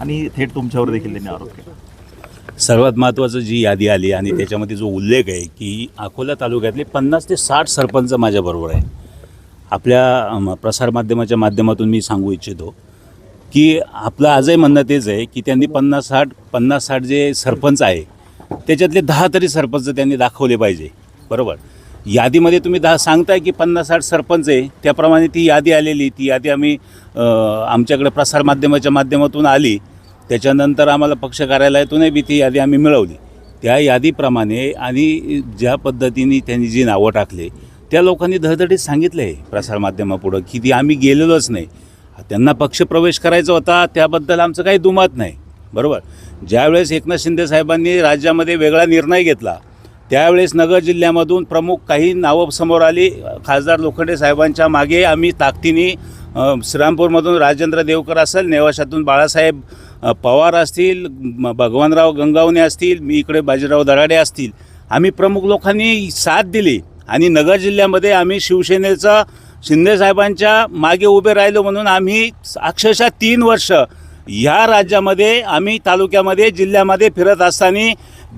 आणि थेट तुमच्यावर देखील त्यांनी आरोप केला. सर्वात महत्त्वाचं जी यादी आली आणि त्याच्यामध्ये जो उल्लेख आहे की अकोला तालुक्यातले पन्नास ते साठ सरपंच माझ्याबरोबर आहे आपल्या प्रसारमाध्यमाच्या माध्यमातून मी सांगू इच्छितो की आपलं आजही म्हणणं तेच आहे की त्यांनी पन्नास साठ पन्नास साठ जे सरपंच आहे त्याच्यातले दहा तरी सरपंच त्यांनी दाखवले पाहिजे. बरोबर? यादीमध्ये तुम्ही दहा सांगताय की पन्नास साठ सरपंच आहे. त्याप्रमाणे ती यादी आलेली. ती यादी आम्ही आमच्याकडे प्रसारमाध्यमाच्या माध्यमातून आली. त्याच्यानंतर आम्हाला पक्ष कार्यालयातूनही बी ती यादी आम्ही मिळवली. त्या यादीप्रमाणे आणि ज्या पद्धतीने त्यांनी जी नावं टाकले त्या लोकांनी धडधडीत सांगितलं आहे प्रसारमाध्यमापुढं की ती आम्ही गेलेलोच नाही. त्यांना पक्षप्रवेश करायचा होता त्याबद्दल आमचं काही दुमत नाही. बरोबर? ज्यावेळेस एकनाथ शिंदे साहेबांनी राज्यामध्ये वेगळा निर्णय घेतला त्यावेळेस नगर जिल्ह्यामधून प्रमुख काही नावं समोर आली. खासदार लोखंडे साहेबांच्या मागे आम्ही ताकदीने श्रीरामपूरमधून राजेंद्र देवकर असेल नेवाशातून बाळासाहेब पवार असतील भगवानराव गंगावणे असतील मी इकडे बाजीराव दराडे असतील. आम्ही प्रमुख लोकांनी साथ दिली आणि नगर जिल्ह्यामध्ये आम्ही शिवसेनेचं शिंदेसाहेबांच्या मागे उभे राहिलो म्हणून आम्ही अक्षरशः तीन वर्ष ह्या राज्यामध्ये आम्ही तालुक्यामध्ये जिल्ह्यामध्ये फिरत असताना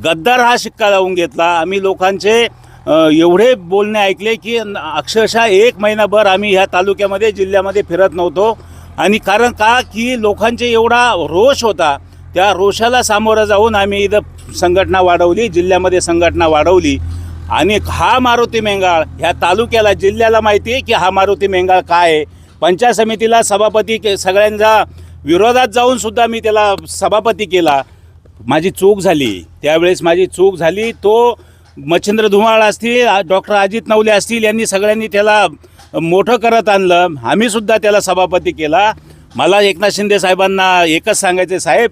गद्दार हा शिक्का लावून घेतला. आम्ही लोकांचे एवढे बोलणे ऐकले की अक्षरशः एक महिनाभर आम्ही ह्या तालुक्यामध्ये जिल्ह्यामध्ये फिरत नव्हतो. आणि कारण का? की लोकांचे एवढा रोष होता. त्या रोषाला सामोरं जाऊन आम्ही इथं संघटना वाढवली जिल्ह्यामध्ये संघटना वाढवली. आणि हा मारुती मेंगाळ ह्या तालुक्याला जिल्ह्याला माहिती आहे की हा मारुती मेंगाळ काय आहे? पंचायत समितीला सभापती के सगळ्यांचा विरोधात जाऊन सुद्धा मी त्याला सभापती केला. माझी चूक झाली. त्यावेळेस माझी चूक झाली तो मच्छिंद्र धुमाळ असतील डॉक्टर अजित नवले असतील यांनी सगळ्यांनी त्याला मोठं करत आणलं. आम्हीसुद्धा त्याला सभापती केला. मला एकनाथ शिंदे साहेबांना एकच सांगायचे साहेब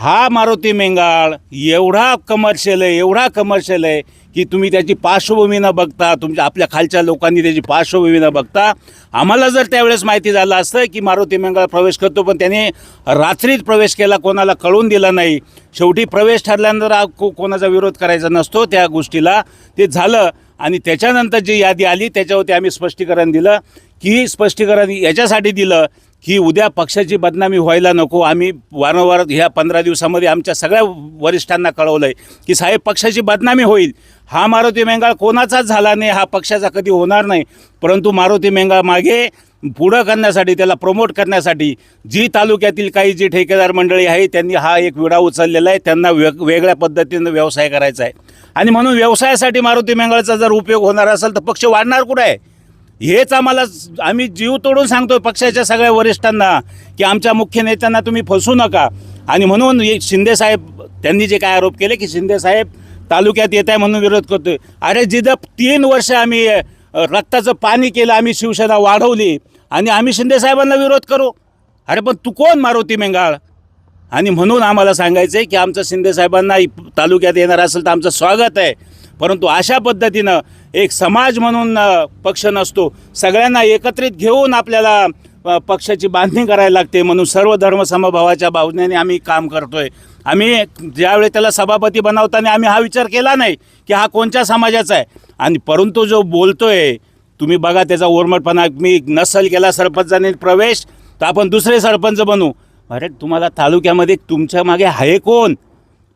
हा मारुती मेंगाळ एवढा कमर्शियल आहे एवढा कमर्शियल आहे की तुम्ही त्याची पार्श्वभूमी न बघता तुमच्या आपल्या खालच्या लोकांनी त्याची पार्श्वभूमी न बघता आम्हाला जर त्यावेळेस माहिती झालं असतं की मारुती मेंगाळ प्रवेश करतो पण त्याने रात्रीच प्रवेश केला कोणाला कळून दिला नाही. शेवटी प्रवेश ठरल्यानंतर को कोणाचा विरोध करायचा नसतो त्या गोष्टीला. ते झालं आणि त्याच्यानंतर जी यादी आली त्याच्यावरती आम्ही स्पष्टीकरण दिलं. की स्पष्टीकरण याच्यासाठी दिलं की उद्या पक्षाची बदनामी व्हायला नको. आम्ही वारंवार ह्या पंधरा दिवसामध्ये आमच्या सगळ्या वरिष्ठांना कळवलं आहे की साहेब पक्षाची बदनामी होईल. हा मारुती मेंगाळ कोणाचाच झाला नाही हा पक्षाचा कधी होणार नाही. परंतु मारुती मेंगाळ मागे पुढं करण्यासाठी त्याला प्रमोट करण्यासाठी जी तालुक्यातील काही जी ठेकेदार मंडळी आहे त्यांनी हा एक विडा उचललेला आहे. त्यांना वेग वेगळ्या पद्धतीनं व्यवसाय करायचा आहे. आणि म्हणून व्यवसायासाठी मारुती मेंगाळचा जर उपयोग होणार असेल तर पक्ष वाढणार कुठं आहे? हेच आम्हाला आम्ही जीव तोडून सांगतो पक्षाच्या सगळ्या वरिष्ठांना की आमच्या मुख्य नेत्यांना तुम्ही फसू नका. आणि म्हणून हे शिंदेसाहेब त्यांनी जे काय आरोप केले की शिंदेसाहेब तालुक्यात येत आहे म्हणून विरोध करतोय. अरे जिथं तीन वर्ष आम्ही रक्ताचं पाणी केलं आम्ही शिवसेना वाढवली आणि आम्ही शिंदेसाहेबांना विरोध करू. अरे पण तू कोण मारुती मेंगाळ? आणि म्हणून आम्हाला सांगायचं आहे की आमचं शिंदेसाहेबांना तालुक्यात येणार असेल तर आमचं स्वागत आहे. परंतु अशा पद्धतीनं एक समाज म्हणून पक्ष नसतो. सगळ्यांना एकत्रित घेऊन आपल्याला पक्षाची बांधणी करायला लागते म्हणून सर्व धर्मसमभावाच्या भावनेने आम्ही काम करतोय. आम्ही ज्यावेळी त्याला सभापती बनवताना आम्ही हा विचार केला नाही की हा कोणत्या समाजाचा आहे. आणि परंतु जो बोलतोय तुम्ही बघा त्याचा ओरमटपणा मी नसल केला सरपंचाने प्रवेश तर आपण दुसरे सरपंच बनू. अरे तुम्हाला तालुक्यामध्ये तुमच्या मागे आहे कोण?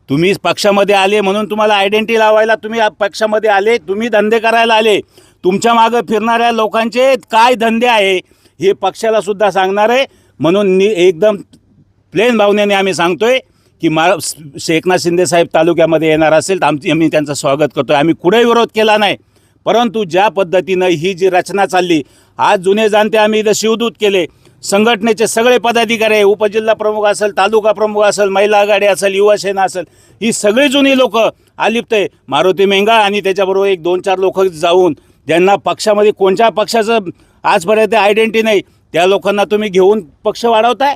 तुम्ही पक्षामध्ये आले म्हणून तुम्हाला आयडेंटिटी लावायला तुम्ही पक्षामध्ये आले तुम्ही धंदे करायला आले. तुमच्या मागं फिरणाऱ्या लोकांचे काय धंदे आहे हे पक्षाला सुद्धा सांगणार आहे. म्हणून नि एकदम प्लेन भावनेने आम्ही सांगतोय की मा एकनाथ शिंदेसाहेब तालुक्यामध्ये येणार असेल तर आमची आम्ही त्यांचं स्वागत करतो आहे आम्ही कुठेही विरोध केला नाही. परंतु ज्या पद्धतीनं ही जी रचना चालली आज जुने जाणते आम्ही इथं शिवदूत केले. संघटनेचे सगळे पदाधिकारी उपजिल्हा प्रमुख असेल तालुका प्रमुख असेल महिला आघाडी असेल युवा सेना असेल ही सगळी जुनी लोक आलिप्त आहे. मारुती मेंगा आणि त्याच्याबरोबर एक दोन चार लोक जाऊन ज्यांना पक्षामध्ये कोणत्या पक्षाचं आजपर्यंत आयडेंटिटी नाही त्या लोकांना तुम्ही घेऊन पक्ष वाढवताय?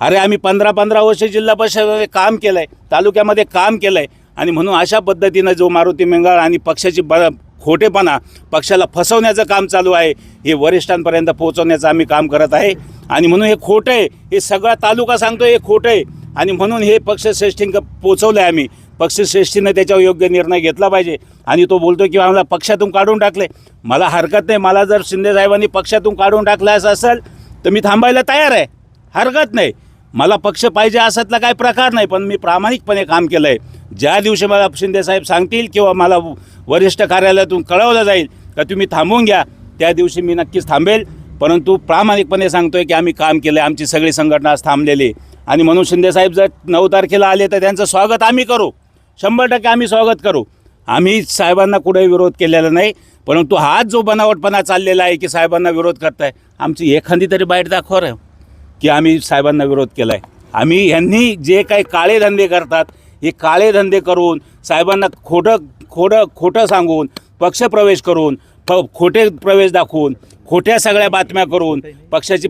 अरे आम्ही पंधरा पंधरा वर्ष जिल्हा परिषदेमध्ये काम केलं आहे तालुक्यामध्ये काम केलं आहे आणि म्हणून अशा पद्धतीनं जो मारुती मेंगाळ आणि पक्षाची ब खोटेपणा पक्षाला फसवण्याचं काम चालू आहे हे वरिष्ठांपर्यंत पोहोचवण्याचं आम्ही काम करत आहे. आणि म्हणून हे खोटं आहे हे सगळा तालुका सांगतो हे खोटं आहे. आणि म्हणून हे पक्षश्रेष्ठींक पोचवलं आहे आम्ही. पक्षश्रेष्ठीनं त्याच्यावर योग्य निर्णय घेतला पाहिजे. आणि तो बोलतो की आम्हाला पक्षातून काढून टाकले मला हरकत नाही मला जर शिंदेसाहेबांनी पक्षातून काढून टाकलं असं असेल तर मी थांबायला तयार आहे. हरकत नाही. मला पक्ष पाहिजे असातला काही प्रकार नाही पण मी प्रामाणिकपणे काम केलं आहे ज्या दिवशी मला शिंदेसाहेब सांगतील किंवा मला वरिष्ठ कार्यालयातून कळवलं जाईल का तुम्ही थांबून घ्या. त्या दिवशी मी नक्कीच थांबेल. परंतु प्रामाणिकपणे सांगतोय की आम्ही काम केलं आहे आमची सगळी संघटना आज थांबलेली आहे. आणि म्हणून शिंदेसाहेब जर नऊ तारखेला आले तर त्यांचं स्वागत आम्ही करू. शंभर टक्के आम्ही स्वागत करू. आम्ही साहेबांना कुठेही विरोध केलेला नाही. परंतु हाच जो बनावटपणा चाललेला आहे की साहेबांना विरोध करताय आमची एखादी तरी बाईट दाखवर आहे की आम्ही साहेबांना विरोध केला आहे आम्ही यांनी जे काही काळे धंदे करतात हे काळे धंदे करून साहेबांना खोटं खोटं खोटं सांगून पक्षप्रवेश करून खोटे प्रवेश दाखवून खोट्या सगळ्या बातम्या करून पक्षाची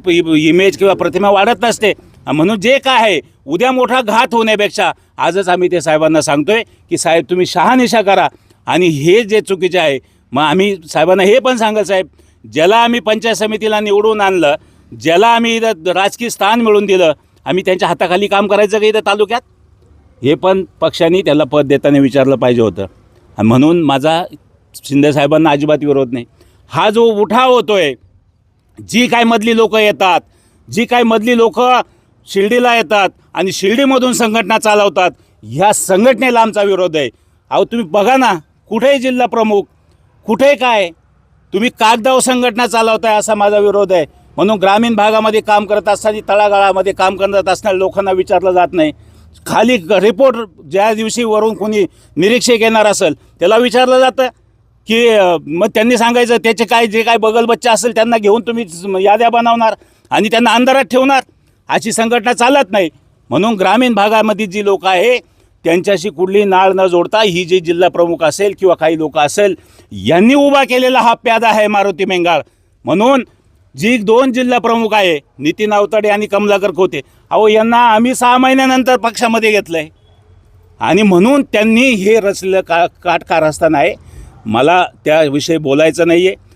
इमेज किंवा प्रतिमा वाढत नसते. म्हणून जे काय आहे उद्या मोठा घात होण्यापेक्षा आजच आम्ही ते साहेबांना सांगतोय की साहेब तुम्ही शहानिशा करा. आणि हे जे चुकीचे आहे मग आम्ही साहेबांना हे पण सांगत साहेब ज्याला आम्ही पंचायत समितीला निवडून आणलं ज्याला आम्ही इथं राजकीय स्थान मिळवून दिलं आम्ही त्यांच्या हाताखाली काम करायचं का इथं तालुक्यात? हे पण पक्षाने त्याला पद देताना विचारलं पाहिजे होतं. आणि म्हणून माझा शिंदेसाहेबांना अजिबात विरोध नाही. हा जो उठाव होतो आहे जी काय मधली लोक येतात जी काय मधली लोक शिर्डीला येतात आणि शिर्डीमधून संघटना चालवतात ह्या संघटनेला आमचा विरोध आहे. अहो तुम्ही बघा ना कुठेही जिल्हा प्रमुख कुठे काय तुम्ही कागदाव संघटना चालवताय असा माझा विरोध आहे. म्हणून ग्रामीण भागामध्ये काम करत असताना तळागाळामध्ये काम करत असणाऱ्या लोकांना विचारलं जात नाही. खाली रिपोर्ट ज्या दिवशी वरून कोणी निरीक्षक येणार असेल त्याला विचारलं जातं की मग त्यांनी सांगायचं त्याचे काय जे काय बगलबच्चे असेल त्यांना घेऊन तुम्ही याद्या बनवणार आणि त्यांना अंधारात ठेवणार. अशी संघटना चालत नाही. म्हणून ग्रामीण भागामध्ये जी लोक आहे त्यांच्याशी कुठली नाळ न जोडता ही जी जिल्हा प्रमुख असेल किंवा काही लोक असेल यांनी उभा केलेला हा प्यादा आहे मारुती मेंगाळ. म्हणून जी दोन जिल्हा प्रमुख आहे नितीन अवताडे आणि कमलाकर खोते. अहो यांना आम्ही सहा महिन्यानंतर पक्षामध्ये घेतलं आहे आणि म्हणून त्यांनी हे रचलेलं का काट कारस्थान आहे मला त्याविषयी बोलायचं नाही आहे